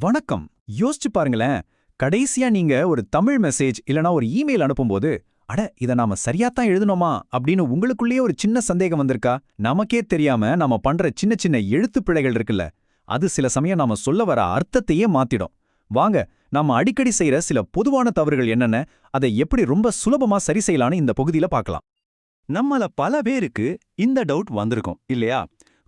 வணக்கம். யோசிச்சு பாருங்களேன். கடைசியா நீங்க ஒரு தமிழ் மெசேஜ் இல்லனா ஒரு இமெயில் அனுப்பும்போது அட இத நாம சரியாத்தான் எழுதணுமா அப்படின்னு உங்களுக்குள்ளேயே ஒரு சின்ன சந்தேகம் வந்திருக்கா? நமக்கே தெரியாம நாம பண்ற சின்ன சின்ன எழுத்துப் பிழைகள் இருக்குல்ல அது சில சமயம் நாம சொல்ல வர அர்த்தத்தையே மாத்திடும். வாங்க நாம அடிக்கடி செய்யற சில பொதுவான தவறுகள் என்னென்ன? அதை எப்படி ரொம்ப சுலபமா சரி செய்யலான்னு இந்த பகுதியில பார்க்கலாம். நம்மள பல பேருக்கு இந்த டவுட் வந்திருக்கும் இல்லையா?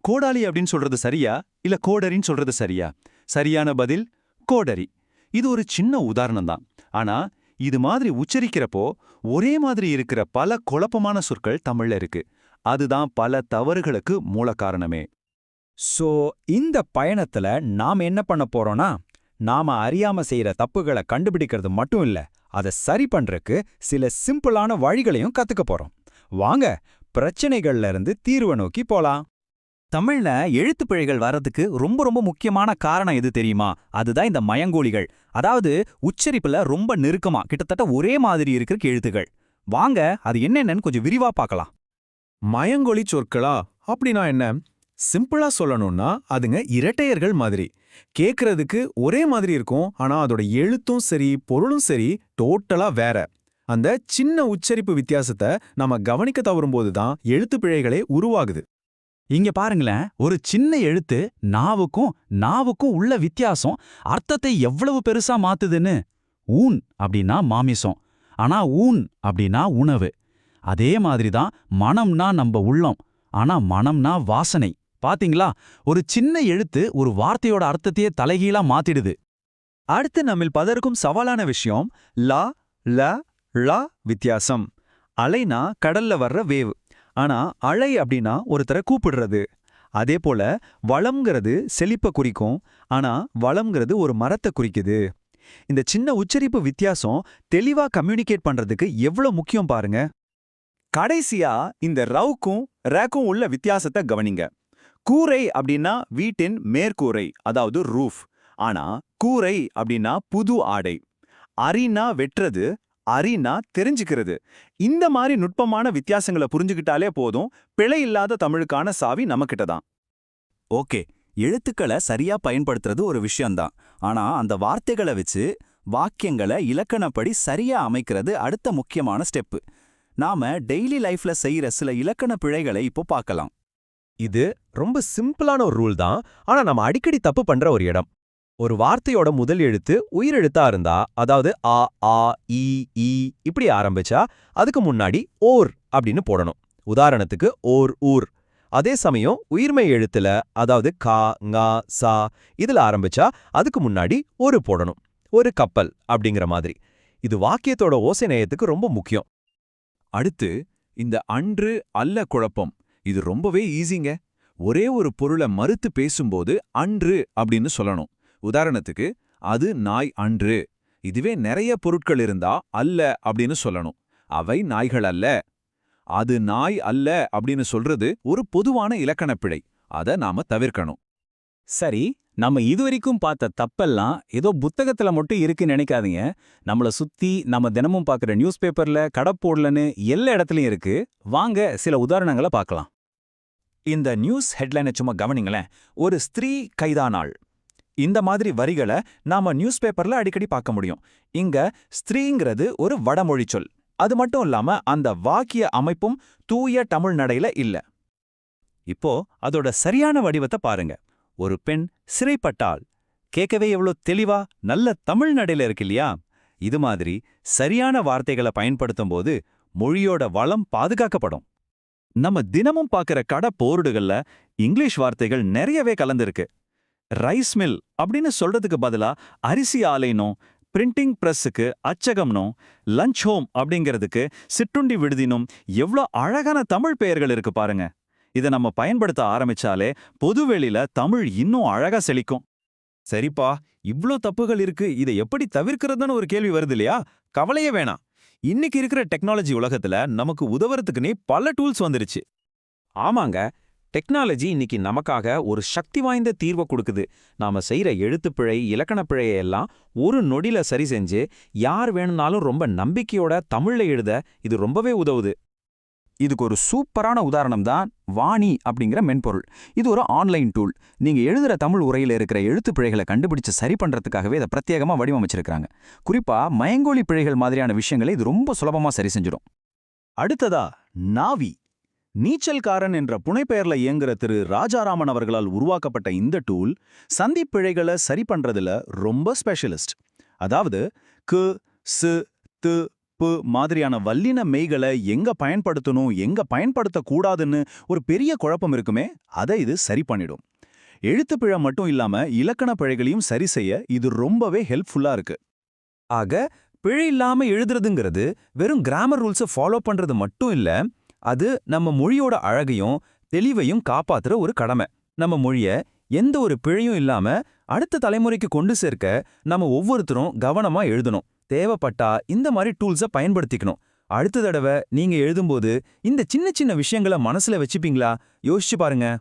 கோடாலி அப்படின்னு சொல்றது சரியா? இல்ல கோடரின்னு சொல்றது சரியா? சரியான பதில் கோடரி. இது ஒரு சின்ன உதாரணம் தான் ஆனா இது மாதிரி உச்சரிக்கிறப்போ ஒரே மாதிரி இருக்கிற பல குழப்பமான சொற்கள் தமிழ்ல இருக்கு. அதுதான் பல தவறுகளுக்கு மூல காரணமே. சோ இந்த பயணத்துல நாம என்ன பண்ண போறோம்னா நாம அறியாம செய்யற தப்புகளை கண்டுபிடிக்கிறது மட்டும் இல்ல அதை சரி பண்றதுக்கு சில சிம்பிளான வழிகளையும் கத்துக்க போறோம். வாங்க பிரச்சனைகள்ல இருந்து தீர்வை நோக்கி போலாம். தமிழ்ல எழுத்துப் பிழைகள் வர்றதுக்கு ரொம்ப ரொம்ப முக்கியமான காரணம் எது தெரியுமா? அதுதான் இந்த மயங்கோலிகள். அதாவது உச்சரிப்புல ரொம்ப நெருக்கமா கிட்டத்தட்ட ஒரே மாதிரி இருக்கிற எழுத்துகள் வாங்க அது என்னென்னு கொஞ்சம் விரிவா பார்க்கலாம். மயங்கொலி சொற்களா? அப்படின்னா என்ன? சிம்பிளா சொல்லணும்னா அதுங்க இரட்டையர்கள் மாதிரி. கேக்குறதுக்கு ஒரே மாதிரி இருக்கும் ஆனா அதோட எழுத்தும் சரி பொருளும் சரி டோட்டலா வேற. அந்த சின்ன உச்சரிப்பு வித்தியாசத்தை நாம கவனிக்க தவறும்போது தான் எழுத்து பிழைகளே உருவாகுது. இங்க பாருங்களேன் ஒரு சின்ன எழுத்து நாவுக்கும் நாவுக்கும் உள்ள வித்தியாசம் அர்த்தத்தை எவ்வளவு பெருசா மாத்துதுன்னு. ஊன் அப்படின்னா மாமிசம். ஆனா ஊன் அப்படின்னா உணவு. அதே மாதிரி தான் மனம்னா நம்ம உள்ளம் ஆனா மனம்னா வாசனை. பாத்தீங்களா? ஒரு சின்ன எழுத்து ஒரு வார்த்தையோட அர்த்தத்தையே தலைகீழா மாத்திடுது. அடுத்து நம்மில் பலருக்கும் சவாலான விஷயம் லா ல ழ வித்தியாசம். அலைனா கடல்ல வர்ற வேவ். ஆனா அலை அப்படின்னா ஒருத்தரை கூப்பிடுறது. அதே போல வளம்ங்கிறது செழிப்ப குறிக்கும் ஆனா வளம்ங்கிறது ஒரு மரத்தை குறிக்குது. இந்த சின்ன உச்சரிப்பு வித்தியாசம் தெளிவா கம்யூனிகேட் பண்றதுக்கு எவ்வளவு முக்கியம் பாருங்க. கடைசியா இந்த ரவுக்கும் ரேக்கும் உள்ள வித்தியாசத்தை கவனிங்க. கூரை அப்படின்னா வீட்டின் மேற்கூரை அதாவது ரூஃப் ஆனா கூரை அப்படின்னா புது ஆடை. அரினா வெட்டுறது அறினா தெரிஞ்சுக்கிறது. இந்த மாதிரி நுட்பமான வித்தியாசங்களை புரிஞ்சுக்கிட்டாலே போதும். பிழை இல்லாத தமிழுக்கான சாவி நம்மகிட்ட தான். ஓகே. எழுத்துக்களை சரியா பயன்படுத்துறது ஒரு விஷயம்தான். ஆனா அந்த வார்த்தைகளை வச்சு வாக்கியங்களை இலக்கணப்படி சரியா அமைக்கிறது அடுத்த முக்கியமான ஸ்டெப்பு. நாம டெய்லி லைஃப்ல செய்யற சில இலக்கண பிழைகளை இப்போ பார்க்கலாம். இது ரொம்ப சிம்பிளான ஒரு ரூல் தான். ஆனா நம்ம அடிக்கடி தப்பு பண்ற ஒரு இடம். ஒரு வார்த்தையோட முதல் எழுத்து உயிரெழுத்தா இருந்தா அதாவது ஆ ஆ ஈ ஈ இப்படி ஆரம்பிச்சா அதுக்கு முன்னாடி ஓர் அப்படின்னு போடணும். உதாரணத்துக்கு ஓர் ஊர். அதே சமயம் உயிர்மை எழுத்துல அதாவது கா ngா சா இதுல ஆரம்பிச்சா அதுக்கு முன்னாடி ஒரு போடணும். ஒரு கப்பல் அப்படிங்கிற மாதிரி. இது வாக்கியத்தோட ஓசை நேயத்துக்கு ரொம்ப முக்கியம். அடுத்து இந்த அன்று அல்ல குழப்பம். இது ரொம்பவே ஈஸிங்க. ஒரே ஒரு பொருளை மறுத்து பேசும்போது அன்று அப்படின்னு சொல்லணும். உதாரணத்துக்கு அது நாய் அன்று. இதுவே நிறைய பொருட்கள் இருந்தா அல்ல அப்படின்னு சொல்லணும். அவை நாய்கள் அல்ல. அது நாய் அல்ல அப்படின்னு சொல்றது ஒரு பொதுவான இலக்கணப் பிழை. அத நாம தவிர்க்கணும். சரி நம்ம இதுவரைக்கும் பார்த்த தப்பெல்லாம் ஏதோ புத்தகத்துல மட்டும் இருக்குன்னு நினைக்காதீங்க. நம்மள சுத்தி நம்ம தினமும் பார்க்குற நியூஸ் பேப்பர்ல கடப்போடலன்னு எல்லா இடத்துலயும் இருக்கு. வாங்க சில உதாரணங்களை பார்க்கலாம். இந்த நியூஸ் ஹெட்லைனை சும்மா கவனிங்களேன். ஒரு ஸ்திரீ கைதானாள். இந்த மாதிரி வரிகளை நாம நியூஸ் பேப்பர்ல அடிக்கடி பார்க்க முடியும். இங்க ஸ்திரீங்கிறது ஒரு வடமொழி சொல். அது மட்டும் இல்லாம அந்த வாக்கிய அமைப்பும் தூய தமிழ் நடையில இல்ல. இப்போ அதோட சரியான வடிவத்தை பாருங்க. ஒரு பெண் சிறைப்பட்டால் கேட்கவே எவ்வளோ தெளிவா நல்ல தமிழ் நடையில இருக்கு இல்லையா? இது மாதிரி சரியான வார்த்தைகளை பயன்படுத்தும் போது மொழியோட வளம் பாதுகாக்கப்படும். நம்ம தினமும் பார்க்குற கடை போர்டுகள்ல இங்கிலீஷ் வார்த்தைகள் நிறையவே கலந்திருக்கு. ரைஸ் மில் அப்படின்னு சொல்றதுக்கு பதிலா அரிசி ஆலைனும் பிரிண்டிங் பிரஸ்ஸுக்கு அச்சகம்னும் லஞ்ச் ஹோம் அப்படிங்கிறதுக்கு சிற்றுண்டி விடுதினும் எவ்வளோ அழகான தமிழ் பெயர்கள் இருக்கு பாருங்க. இதை நம்ம பயன்படுத்த ஆரம்பிச்சாலே பொதுவெளியில தமிழ் இன்னும் அழகா செழிக்கும். சரிப்பா இவ்ளோ தப்புகள் இருக்கு இதை எப்படி தவிர்க்கிறதுன்னு ஒரு கேள்வி வருது இல்லையா? கவலையே வேணாம். இன்னைக்கு இருக்கிற டெக்னாலஜி உலகத்துல நமக்கு உதவுறதுக்குன்னே பல டூல்ஸ் வந்துருச்சு. ஆமாங்க டெக்னாலஜி இன்னைக்கு நமக்காக ஒரு சக்தி வாய்ந்த தீர்வை கொடுக்குது. நாம செய்யற எழுத்துப்பிழை இலக்கணப்பிழையை எல்லாம் ஒரு நொடியில சரி செஞ்சு யார் வேணும்னாலும் ரொம்ப நம்பிக்கையோட தமிழ்ல எழுத இது ரொம்பவே உதவுது. இதுக்கு ஒரு சூப்பரான உதாரணம் தான் வாணி அப்படிங்கிற மென்பொருள். இது ஒரு ஆன்லைன் டூல். நீங்க எழுதுகிற தமிழ் உரையில இருக்கிற எழுத்து பிழைகளை கண்டுபிடிச்சு சரி பண்றதுக்காகவே இதை பிரத்யேகமாக வடிவமைச்சிருக்காங்க குறிப்பா மயங்கோலி பிழைகள் மாதிரியான விஷயங்களை இது ரொம்ப சுலபமா சரி செஞ்சிடும். அடுத்ததா நாவி. நீச்சல்காரன் என்ற புனைப்பெயர்ல இயங்குற திரு ராஜாராமன் அவர்களால் உருவாக்கப்பட்ட இந்த டூல் சந்திப் பிழைகளை சரி பண்றதுல ரொம்ப ஸ்பெஷலிஸ்ட். அதாவது கு சு து பு மாதிரியான வல்லின மெய்களை எங்க பயன்படுத்தணும் எங்க பயன்படுத்தக்கூடாதுன்னு ஒரு பெரிய குழப்பம் இருக்குமே அதை இது சரி பண்ணிடும். எழுத்துப் பிழை மட்டும் இல்லாம இலக்கண பிழைகளையும் சரி செய்ய இது ரொம்பவே ஹெல்ப்ஃபுல்லா இருக்கு. ஆக பிழை இல்லாம எழுதுறதுங்கிறது வெறும் கிராமர் ரூல்ஸை ஃபாலோ பண்றது மட்டும் இல்ல அது நம்ம மொழியோட அழகையும் தெளிவையும் காப்பாத்துற ஒரு கடமை. நம்ம மொழிய எந்த ஒரு பிழையும் இல்லாம அடுத்த தலைமுறைக்கு கொண்டு சேர்க்க நம்ம ஒவ்வொருத்தரும் கவனமா எழுதணும். தேவைப்பட்டா இந்த மாதிரி டூல்ஸை பயன்படுத்திக்கணும். அடுத்த தடவை நீங்க எழுதும்போது இந்த சின்ன சின்ன விஷயங்களை மனசுல வச்சுப்பீங்களா? யோசிச்சு பாருங்க.